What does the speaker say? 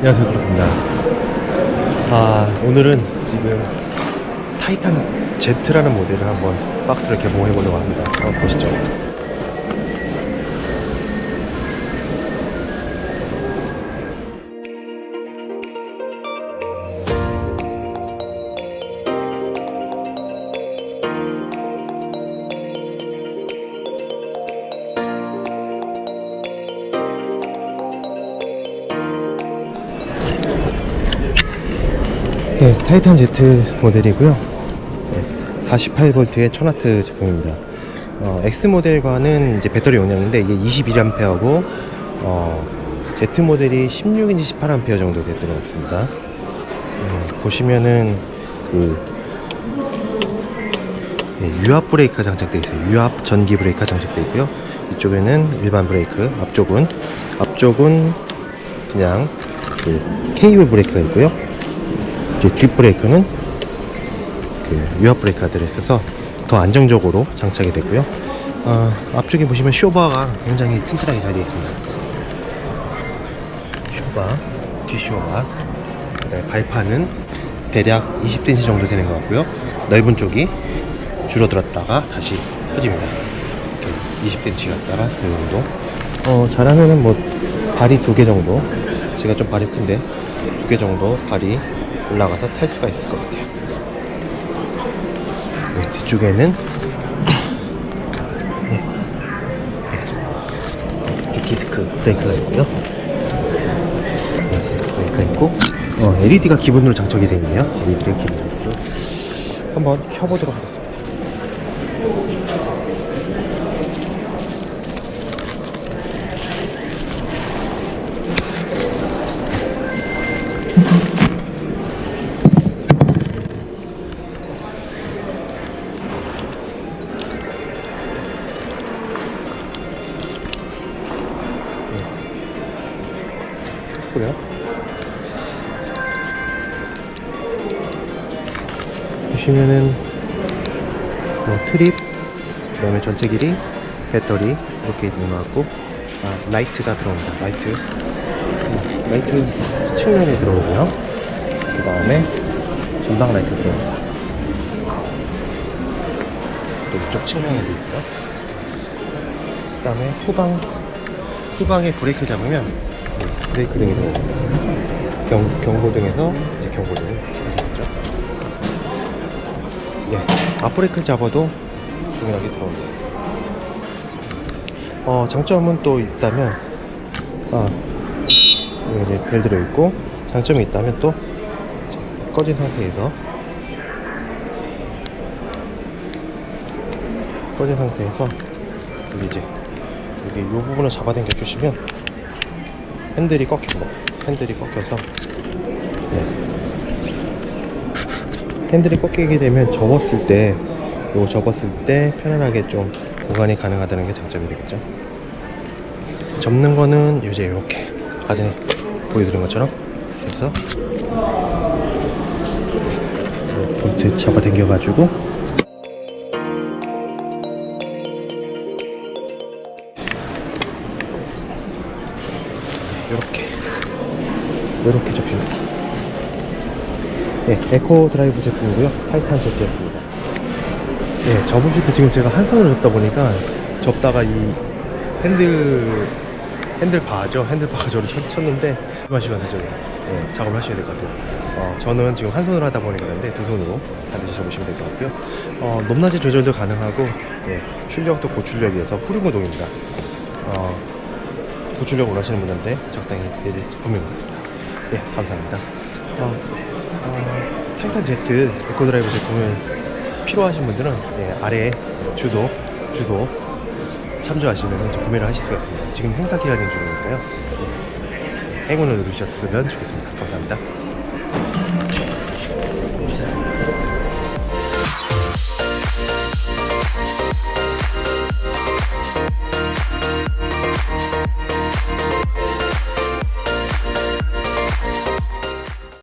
안녕하세요 그렇습니다 아 오늘은 지금 타이탄 Z라는 모델을 한번 박스를 개봉해 보려고 합니다. 한번 보시죠 네, 타이탄 Z 모델이고요. 네, 48V의 1000W 제품입니다. 어, X 모델과는 이제 배터리 용량인데 이게 21A하고 어, Z 모델이 16인치 18A 정도 됐던 것 같습니다. 음, 보시면은 그 예, 유압 브레이크가 장착되어 있어요. 유압 전기 브레이크가 장착되어 있고요. 이쪽에는 일반 브레이크, 앞쪽은 앞쪽은 그냥 그 케이블 브레이크가 있고요. 이제 뒷 브레이크는 그 유압 브레이크가 들어있어서 더 안정적으로 장착이 되고요. 어, 앞쪽에 보시면 쇼바가 굉장히 튼튼하게 잘 되어 있습니다. 쇼바, 뒷 쇼바, 그다음에 발판은 대략 20cm 정도 되는 것 같고요. 넓은 쪽이 줄어들었다가 다시 커집니다. 이렇게 20cm 갔다가 이 정도. 어, 잘하면은 뭐 발이 두 개 정도. 제가 좀 발이 큰데 두 개 정도 발이 올라가서 탈 수가 있을 것 같아요. 네, 뒤쪽에는 이렇게 디스크 브레이크가 있고요. 네, 브레이크가 있고 어, LED가 기본으로 장착이 되어 있네요. LED가 기본으로 있고 한번 켜보도록 하겠습니다. 켰고요. 보시면은 뭐 트립, 그다음에 전체 길이, 배터리 이렇게 있는 것 같고, 아 라이트가 들어옵니다. 라이트, 음, 라이트 측면에 들어오고요. 그 다음에 전방 라이트 들어옵니다. 또 이쪽 측면에도 있고요. 그 다음에 후방 후방에 브레이크 잡으면 네, 브레이크 들어옵니다. 경, 경고등에서 이제 경고등 들어오죠. 네, 앞브레이크 잡아도 동일하게 들어옵니다. 어, 장점은 또 있다면, 아, 이제 벨 들어있고, 장점이 있다면 또, 꺼진 상태에서, 꺼진 상태에서, 여기 이제, 여기 이 부분을 잡아당겨 주시면, 핸들이 꺾입니다. 핸들이 꺾여서, 네. 핸들이 꺾이게 되면 접었을 때, 요 접었을 때 편안하게 좀 보관이 가능하다는 게 장점이 되겠죠. 접는 거는 이제 이렇게 아까 전에 보여드린 것처럼 해서 요 볼트 잡아당겨 가지고 이렇게 접힙니다. 네, 에코 드라이브 제품이고요. 타이탄 제트였습니다. 네, 접으실 때 지금 제가 한 손으로 접다 보니까 접다가 이 핸들 핸들 바죠. 핸들 바가 저를 쳤, 쳤는데 조심하시면서 좀 네, 작업을 하셔야 될 것 같아요. 어, 저는 지금 한 손으로 하다 보니 그런데 두 손으로 반드시 접으시면 될 것 같고요. 어, 높낮이 조절도 가능하고 네, 출력도 고출력이어서 후륜구동입니다. 어, 고출력 원하시는 분한테 적당히 내릴 제품인 것 같습니다. 네, 감사합니다. 어, 어, 타이탄 Z 에코드라이브 제품을 필요하신 분들은 예, 네, 아래 주소, 주소 참조하시면 구매를 하실 수 있습니다. 지금 행사 기간인 중이니까요. 예, 행운을 누르셨으면 좋겠습니다. 감사합니다.